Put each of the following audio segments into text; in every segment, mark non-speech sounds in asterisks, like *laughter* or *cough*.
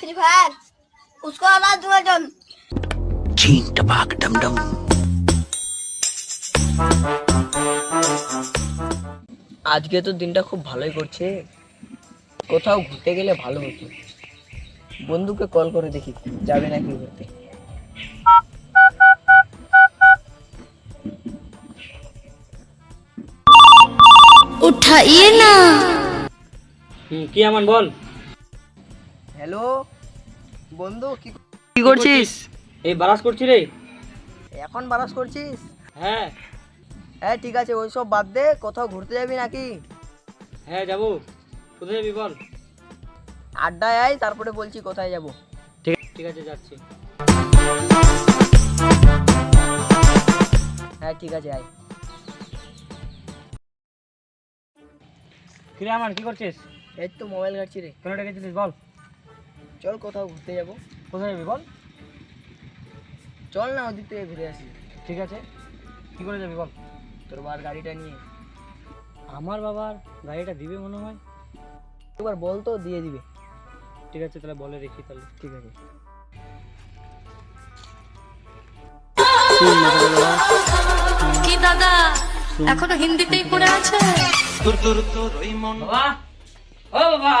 Free fire उसको आवाज दूंगा जब चीन टपाक डम डम আজকে তো দিনটা খুব ভালোই করছে কোথাও ঘুরতে গেলে ভালো হতো বন্ধুকে কল করে দেখি যাবে নাকি ঘুরতে उठाइए ना হুম কি এমন বল হ্যালো বন্ধু কি কি করছিস? এই বারাস করছি রে। এখন বারাস করছিস? হ্যাঁ। হ্যাঁ ঠিক আছে ওইসব বাদ দে কোথাও ঘুরতে যাবি নাকি? হ্যাঁ যাব। কোথায় যাবি বল? আড্ডায় আয় তারপরে বলছি কোথায় যাব। ঠিক ঠিক আছে যাচ্ছি। হ্যাঁ ঠিক আছে আয়। কিরে আমার কি করছিস? এই তো মোবাইল ঘাটছি রে। কেন ডেকেছিলিস বল। চল কোথাও ঘুরতে যাব। কোথায় যাবি বল? চল না ওদিক থেকে ঘুরে আসি। ঠিক আছে। কি করে যাবি বল? তোর বাবার গাড়িটা নিয়ে। আমার বাবার গাড়িটা দিবে মনে হয়। একবার বল তো দিয়ে দিবে। ঠিক আছে তাহলে বলে রেখি তাহলে। ঠিক আছে। কি দাদা এখনও হিন্দিতেই পড়ে আছে? বাবা ও বাবা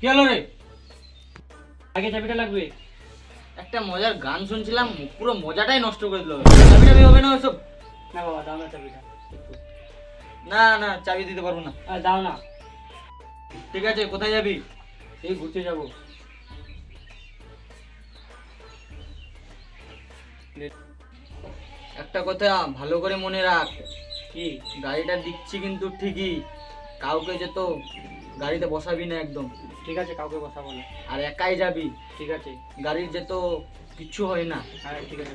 কি হলো রে? আগে চাবিটা লাগবে? একটা মজার গান শুনছিলাম পুরো মজাটাই নষ্ট করে দিল। চাবি টাবি হবে না ওসব? না বাবা দাও না চাবিটা। না না চাবি দিতে পারব না। আরে দাও না। ঠিক আছে কোথায় যাবি? এই ঘুরতে যাব। একটা কথা ভালো করে মনে রাখ। কি? গাড়িটা দিচ্ছি কিন্তু ঠিকই। কাউকে যেত গাড়িতে বসাবি না একদম। ঠিক আছে কাউকে বসাবো না। আর একাই যাবি? ঠিক আছে। গাড়ির যেত কিছু হয় না। হ্যাঁ ঠিক আছে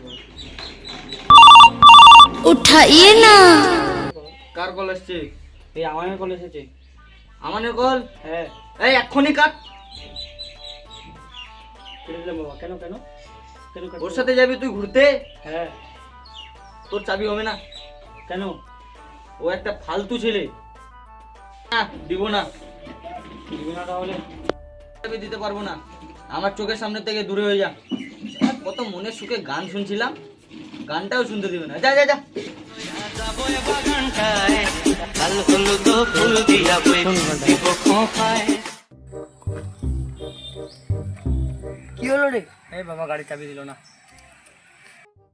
উঠাইয়ে না। কার কল আসছে এই আমার কল এসেছে। আমার কল? হ্যাঁ। এই এক্ষুনি কাট। কেন কেন? কেন ওর সাথে যাবি তুই ঘুরতে? হ্যাঁ। তোর চাবি হবে না। কেন? ও একটা ফালতু ছেলে। দিব না। দিবি না তাহলে। দিতে পারব না। আমার চোখের সামনে থেকে দূরে হয়ে যা। কত মনের সুখে গান শুনছিলাম। গানটাও শুনতে দিবে না। যা যা যা। কি হলো রে? এই বাবা গাড়ি চাবি দিল না।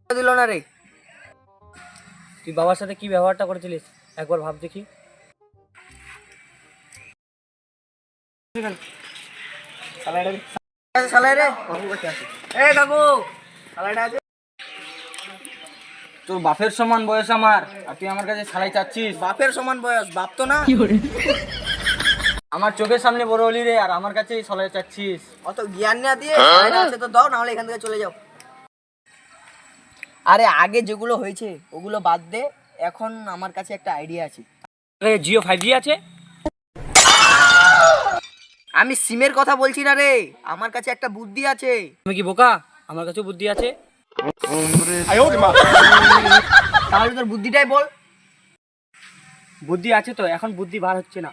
দিল না রে। তুই বাবার সাথে কি ব্যবহারটা করেছিলিস? একবার ভাব দেখি। তোর বাপের সমান বয়স আমার আর তুই আমার কাছে সালাই চাচ্ছিস? বাপের সমান বয়স বাপ তো না? আমার চোখের সামনে বড় হলি রে আর আমার কাছেই সালাই চাচ্ছিস। অত জ্ঞান না দিয়ে আছে তো দাও না হলে এখান থেকে চলে যাও। আরে আগে যেগুলো হয়েছে ওগুলো বাদ দে এখন আমার কাছে একটা আইডিয়া আছে। জিও ফাইভ জি আছে? আমি সিমের কথা বলছি না রে। আমার কাছে একটা বুদ্ধি আছে। তুমি কি বোকা? আমার কাছেও বুদ্ধি আছে। তাহলে তোর বুদ্ধিটাই বল। বুদ্ধি আছে তো এখন বুদ্ধি বার হচ্ছে না।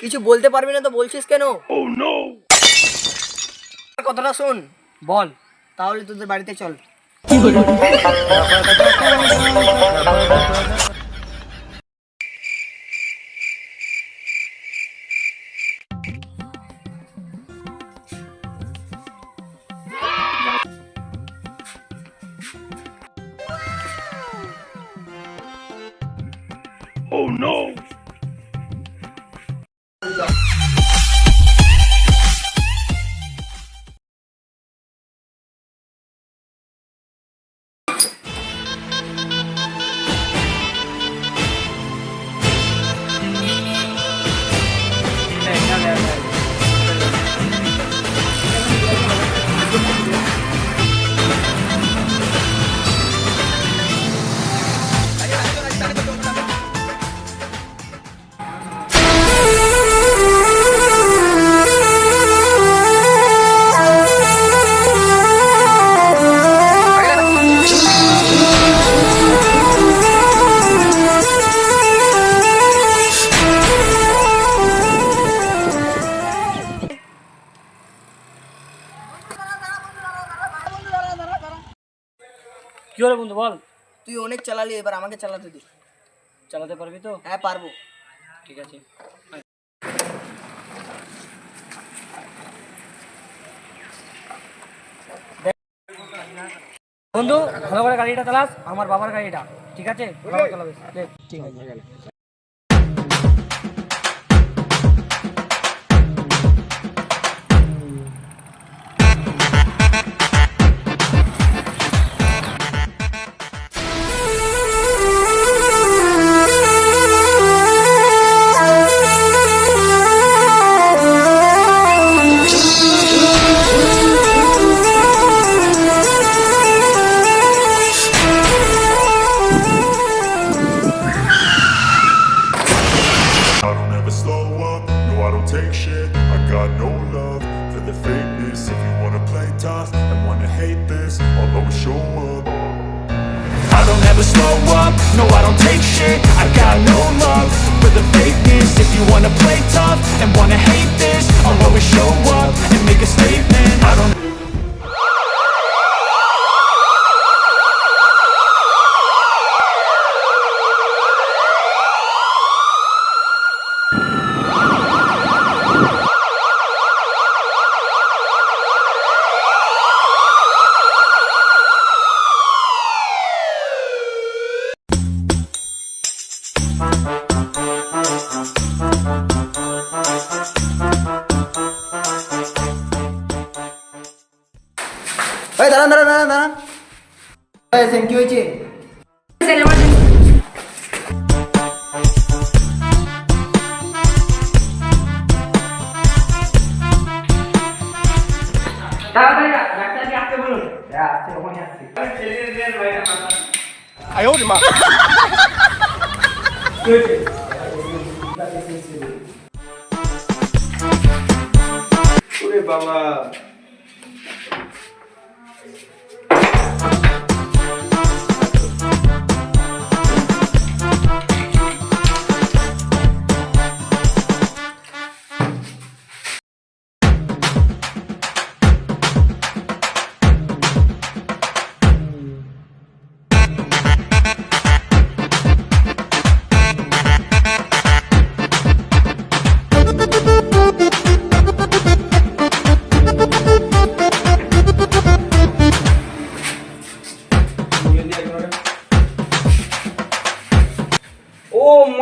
কিছু বলতে পারবি না তো বলছিস কেন? কথাটা শোন। বল। তাহলে তোদের বাড়িতে চল। *laughs* Hallelujah. রে বন্ধু বল। তুই অনেক চালালি এবার আমাকে চালাতে দিস চালাতে পারবি তো? হ্যাঁ পারব। ঠিক আছে। বন্ধু ভালো করে গাড়িটা চালাস আমার বাবার গাড়িটা ঠিক আছে? ঠিক আছে If you wanna play tough and wanna hate this I'll always show up and make a statement. I don't same কি হয়েছে ও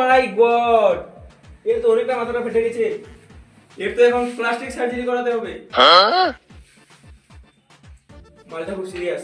মাই গড এর তো অনেকটা মাথাটা ফেটে গেছে। এর তো এখন প্লাস্টিক সার্জারি করাতে হবে। মালটা খুব সিরিয়াস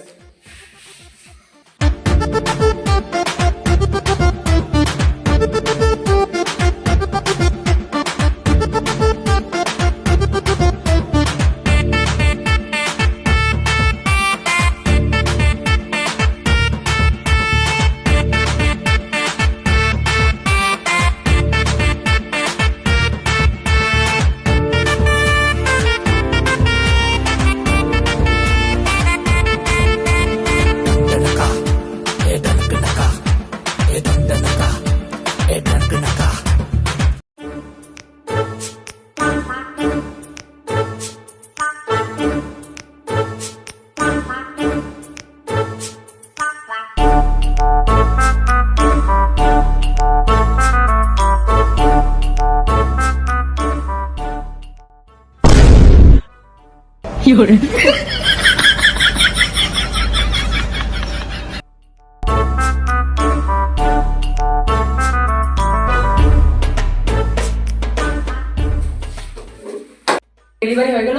ডেলিভারি হয়ে গেল?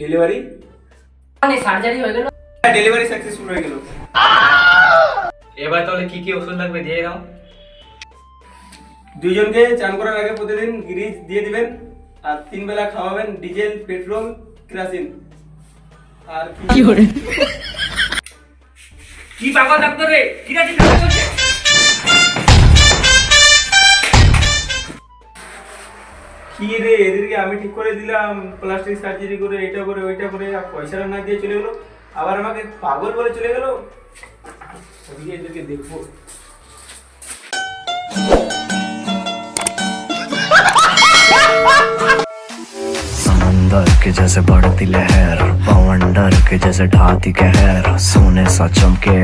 ডেলিভারি মানে সার্জারি হয়ে গেল? ডেলিভারি সাকসেসফুল হয়ে গেল। এবার তাহলে কি কি ওষুধ লাগবে? দিয়ে দাও দুইজনকে চান করার আগে প্রতিদিন গ্রিজ দিয়ে দিবেন। আর তিন বেলা খাওয়াবেন ডিজেল পেট্রোল কেরাসিন। আর কি করে? কি পাগল ডাক্তার রে? ঠিক আছে ঠিক আছে কি রে এদেরকে আমি ঠিক করে দিলাম প্লাস্টিক সার্জারি করে এটা করে ওইটা করে আর পয়সাটা না দিয়ে চলে গেলো। আবার আমাকে পাগল বলে চলে গেলো? ওদিকে এদেরকে দেখব। Someone *laughs* समंदर के जैसे बढ़ती लहर पवन डर के जैसे ढाती कहर सोने सा चमके